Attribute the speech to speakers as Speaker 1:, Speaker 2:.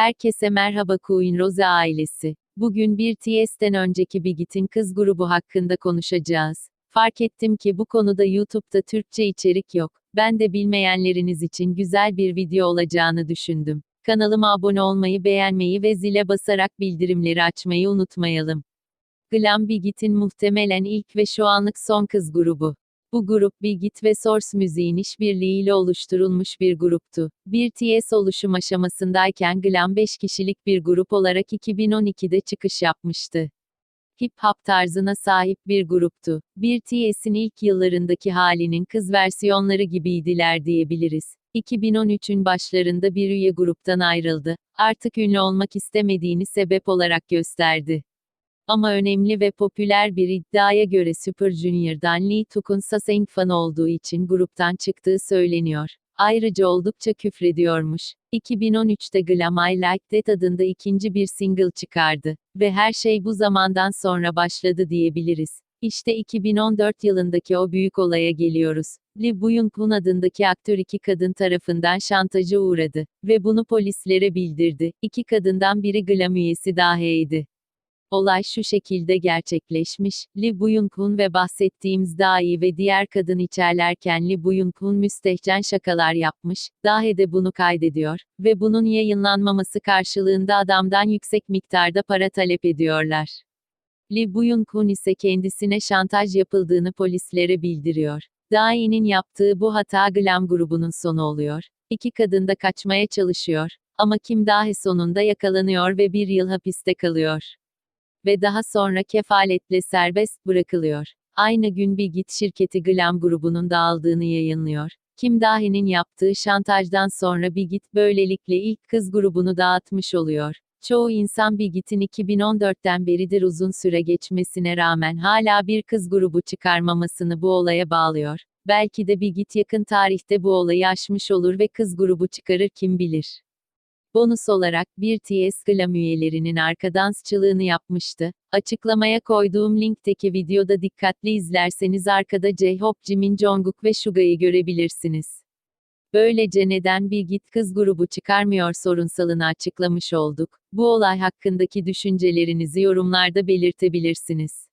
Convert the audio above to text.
Speaker 1: Herkese merhaba Queen Rose ailesi. Bugün bir TS'ten önceki Bigit'in kız grubu hakkında konuşacağız. Fark ettim ki bu konuda YouTube'da Türkçe içerik yok. Ben de bilmeyenleriniz için güzel bir video olacağını düşündüm. Kanalıma abone olmayı, beğenmeyi ve zile basarak bildirimleri açmayı unutmayalım. Glam Bigit'in muhtemelen ilk ve şu anlık son kız grubu. Bu grup Bigit ve Source Müziğin işbirliğiyle oluşturulmuş bir gruptu. Bir TS oluşum aşamasındayken Glam 5 kişilik bir grup olarak 2012'de çıkış yapmıştı. Hip hop tarzına sahip bir gruptu. Bir TS'in ilk yıllarındaki halinin kız versiyonları gibiydiler diyebiliriz. 2013'ün başlarında bir üye gruptan ayrıldı. Artık ünlü olmak istemediğini sebep olarak gösterdi. Ama önemli ve popüler bir iddiaya göre Super Junior'dan Lee Tuk'un Saseng fanı olduğu için gruptan çıktığı söyleniyor. Ayrıca oldukça küfrediyormuş. 2013'te Glam I Like That adında ikinci bir single çıkardı. Ve her şey bu zamandan sonra başladı diyebiliriz. İşte 2014 yılındaki o büyük olaya geliyoruz. Lee Byung-hun adındaki aktör iki kadın tarafından şantaja uğradı. Ve bunu polislere bildirdi. İki kadından biri Glam üyesi dahiydi. Olay şu şekilde gerçekleşmiş, Lee Byung-hun ve bahsettiğimiz Dahi ve diğer kadın içerlerken Lee Byung-hun müstehcen şakalar yapmış, Dahi de bunu kaydediyor ve bunun yayınlanmaması karşılığında adamdan yüksek miktarda para talep ediyorlar. Lee Byung-hun ise kendisine şantaj yapıldığını polislere bildiriyor. Dahi'nin yaptığı bu hata Glam grubunun sonu oluyor. İki kadın da kaçmaya çalışıyor. Ama Kim Dahi sonunda yakalanıyor ve bir yıl hapiste kalıyor ve daha sonra kefaletle serbest bırakılıyor. Aynı gün bir git şirketi Glam grubunun dağıldığını yayınlıyor. Kim Dahi'nin yaptığı şantajdan sonra Bigit böylelikle ilk kız grubunu dağıtmış oluyor. Çoğu insan Bigit'in 2014'ten beridir uzun süre geçmesine rağmen hala bir kız grubu çıkarmamasını bu olaya bağlıyor. Belki de Bigit yakın tarihte bu olayı aşmış olur ve kız grubu çıkarır kim bilir. Bonus olarak bir TS Glam üyelerinin arka dansçılığını yapmıştı. Açıklamaya koyduğum linkteki videoda dikkatli izlerseniz arkada J-Hope Jimin Jungkook ve Suga'yı görebilirsiniz. Böylece neden bir git kız grubu çıkarmıyor sorunsalını açıklamış olduk. Bu olay hakkındaki düşüncelerinizi yorumlarda belirtebilirsiniz.